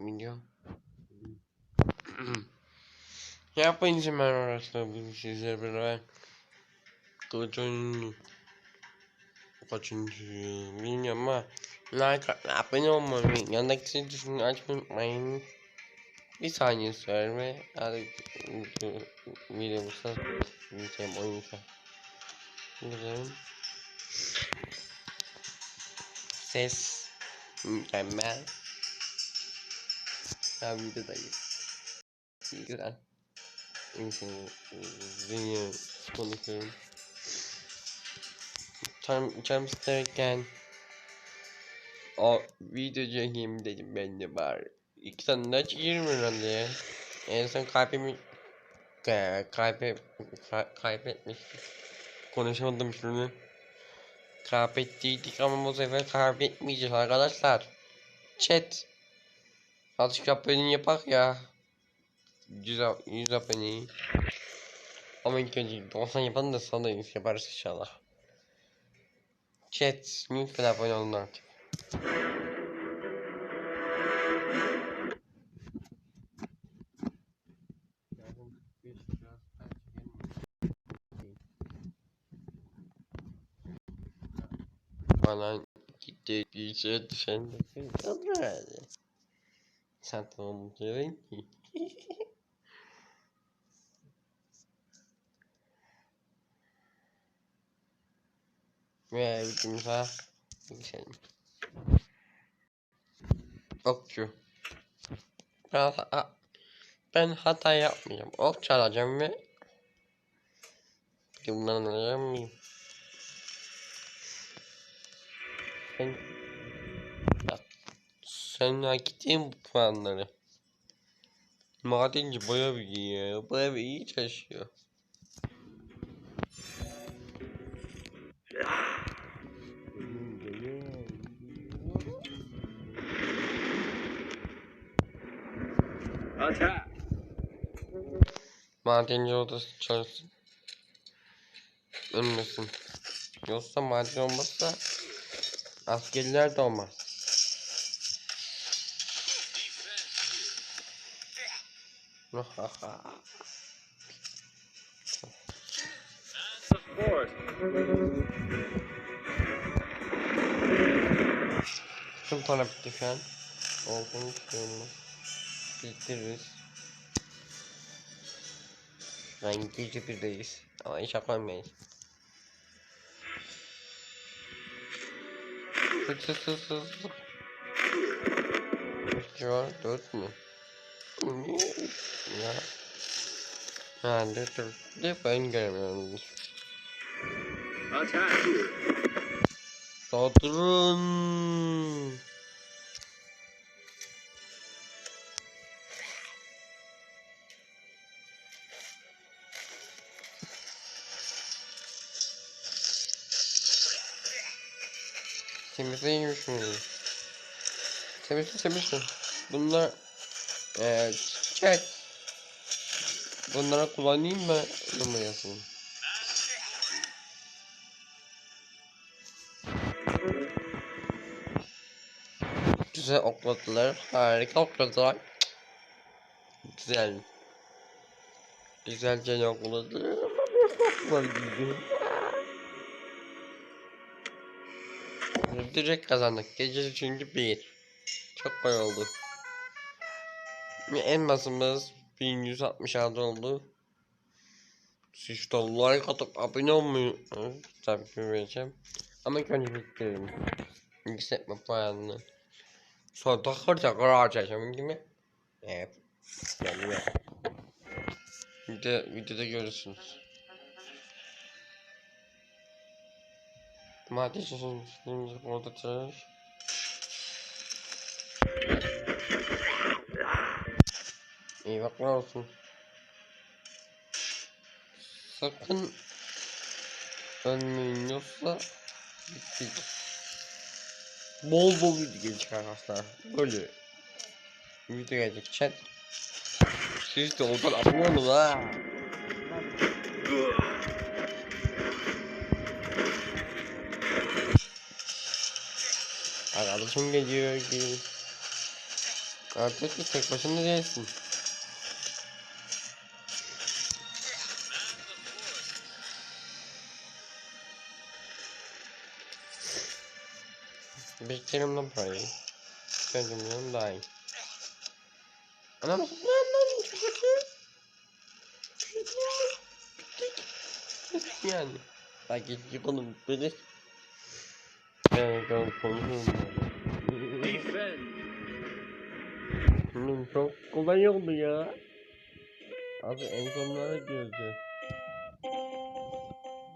video. Yapmayınca ben arkadaşlar bugün sizlerle beraber oyununu kaçıncı bilmiyorum ama like abone olmayı, yanındaki zil tuşunu açmayı unutmayın. Bir saniye ve hadi video, videomuza geçelim oyunumuza. Girelim. Ses mükemmel. Ya videodayız. Güzel. Neyse, dünya konuşuyorum. Tam jumpscare'ken o video çekeyim dedim ben de bari. İki tane daha çekerim herhalde ya. En son kalbimi Ka kaybe ka kaybetmiştik. Konuşamadım şunu. Kaybettiydik ama bu sefer kaybetmeyeceğiz arkadaşlar. Chat. Azıcık abone yapak ya. 100, ab- 100 aboneyi. Ama ilk önce 90 yapalım da sonra 100 yaparız inşallah. Chat. Lütfen abone olun artık. Falan gitti diyecek sen de herhalde. Tamam ki. Ve videomuza geçelim. Okçu. Ben, ha- ben hata yapmayacağım. Ok çalacağım ve bundan alacağım mıyım? Sen Bak, sen hak ettin bu puanları. Madenci baya bir iyi ya. Baya bir iyi çalışıyor. Attack! Madenci odası çalışsın. Ölmesin. Yoksa maden olmazsa askerler de olmaz. Tüm para bitti şu an. Olduğunu düşünüyorum. Bitiririz. Ben gece birdeyiz. Ama iş yapamayız. Sık sık sık sık sık. Kaç var? Dört mü? Ya. Ha dört. De ben göremiyorum. Saldırın. Temizleyin şunu. Temizle temizle. Bunlar eee çek. Bunlara kullanayım mı? Yazayım. Güzel okladılar. Harika okladılar. Güzel. Güzelce okladılar. Direkt kazandık. Gece çünkü bir. Çok kolay oldu. En basımız 1166 oldu. Siz de like atıp abone olmayı tabii ki vereceğim. Ama önce bitirelim. Yükseltme puanını. Sonra takır takır harcayacağım değil mi? Evet. Yani ya. Video, videoda görürsünüz. Madde çeşitlerimizi orada çalış. İyi baklar olsun. Sakın ölmeyin yoksa bittik. Bol bol video gelecek arkadaşlar. Böyle video gelecek chat. Siz de oradan olun ha. Arkadaşım geliyor ki. Artık tek başına değilsin. Beklerim lan parayı. Gözümden daha iyi. Anam lan lan çok kötü. Kötü yani. Bak git konum bilir. Ben konuşurum. Defend. Oğlum çok kolay oldu ya. Abi en sonlara göreceğiz.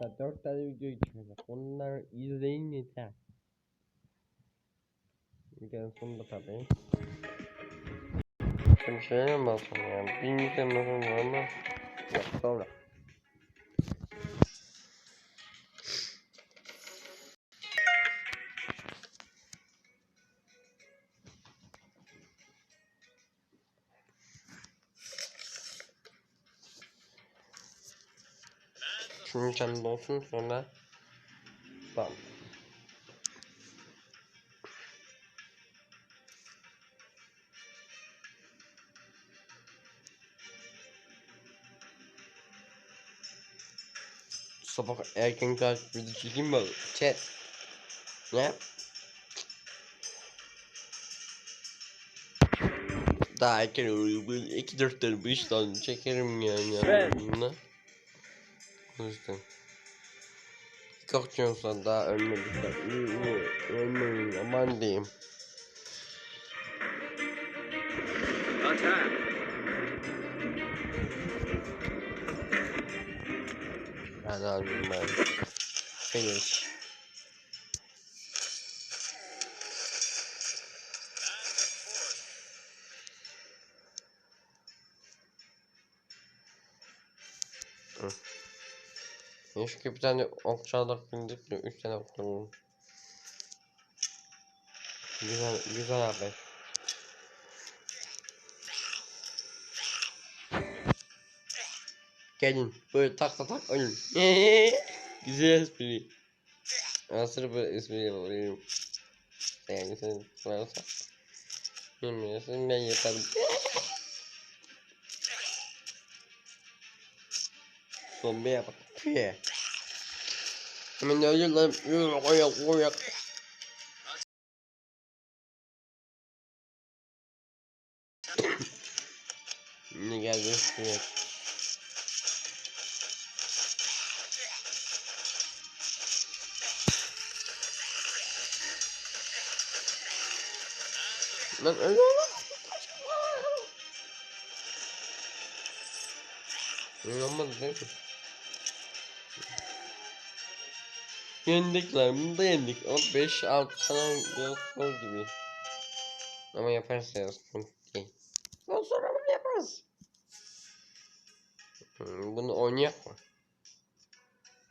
Daha 4 tane video çıkacak. Onları izleyin yeter. Videonun sonunda tabii. Şimdi şeye mi basalım ya? Bir izleme sonra ama yok sonra. Şimdi sen olsun sonra Tamam. Sabah erken kalk video çekeyim mi? Chat. Ne? Daha erken oluyor. 2-4 tane 5 tane çekerim yani. Evet. Bununla. O yüzden. Korkuyorsan daha ölmedik. Ölmeyin aman diyeyim. Attack. Abim ben. Finish. Keşke bir tane ok çağdak bindik de üç tane ok. Güzel, güzel haber. Gelin böyle tak tak tak ölün. güzel espri. Asır böyle espri yapıyorum. Yani sen varsa. Bilmiyorsun ben yaparım. Zombiye bak. Püye. Hemen öldür lan. Oyak oyak. Ne geldi? Evet. Lan öyle. Öyle olmadı değil mi? Yendik lan bunu da yendik. O 5 6 falan biraz gibi. Ama yaparsa ya. Ondan sonra bunu yaparız. Hmm, bunu oynayak mı?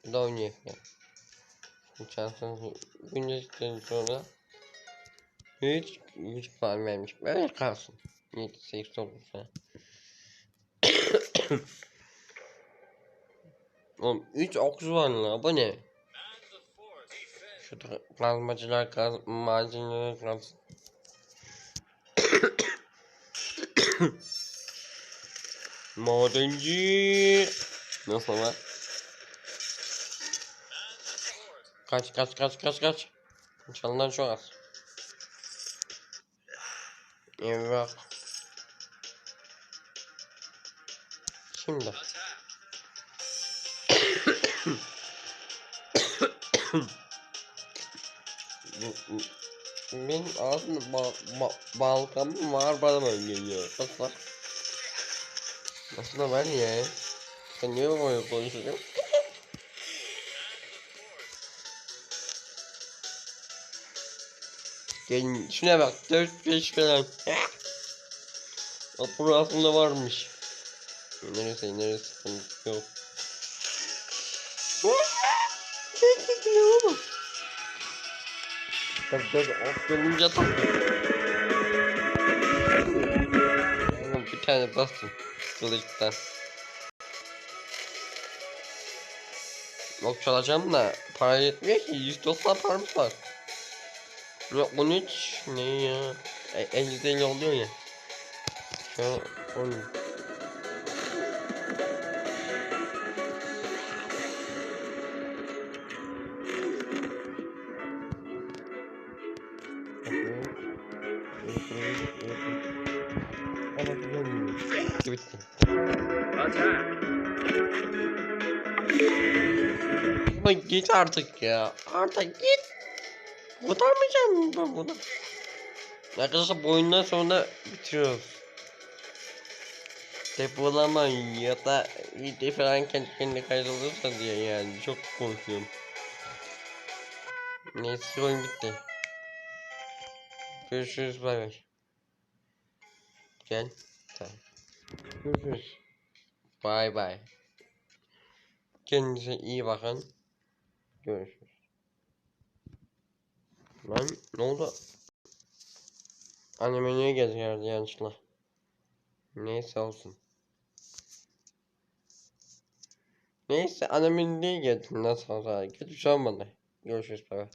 Bu da oynayak ya. Şansınız gündüzden sonra hiç güç falan vermiş. Böyle kalsın. 7 8 olursa. Oğlum 3 okçu var lan bu ne? Şu plazmacılar madenciler kalsın. Madenci. Nasıl var? Kaç kaç kaç kaç kaç. Çalınan çok az. Evet. Şimdi. Benim ağzımda ba ba balgamım var bana mı geliyor? Bak. Aslında var ya. Sen niye böyle konuşuyorsun? Gelin şuna bak 4-5 falan. Burada aslında varmış. Neresi neresi yok. Tabii tabii görünce tabii. Oğlum bir tane bastım. Kılıçtan. Ok çalacağım da para yetmiyor ki 190 paramız var. Ve 13 ne ya? E, 50 50 oluyor ya. Şu an on. Bitti. Attack! Ama git artık ya. Artık git. Kurtarmayacağım ben bunu. Arkadaşlar bu oyundan sonra bitiriyoruz. Depolama ya da video falan kendi kendine kaydolursa diye yani çok korkuyorum. Neyse oyun bitti. Görüşürüz bay bay. Gel. Tamam. Görüşürüz. Bay bay. Kendinize iyi bakın. Görüşürüz. Lan ne oldu? Anneme niye geldi yanlışlıkla? Neyse olsun. Neyse annemin niye geldi nasıl olsa kötü şey olmadı. Görüşürüz baba.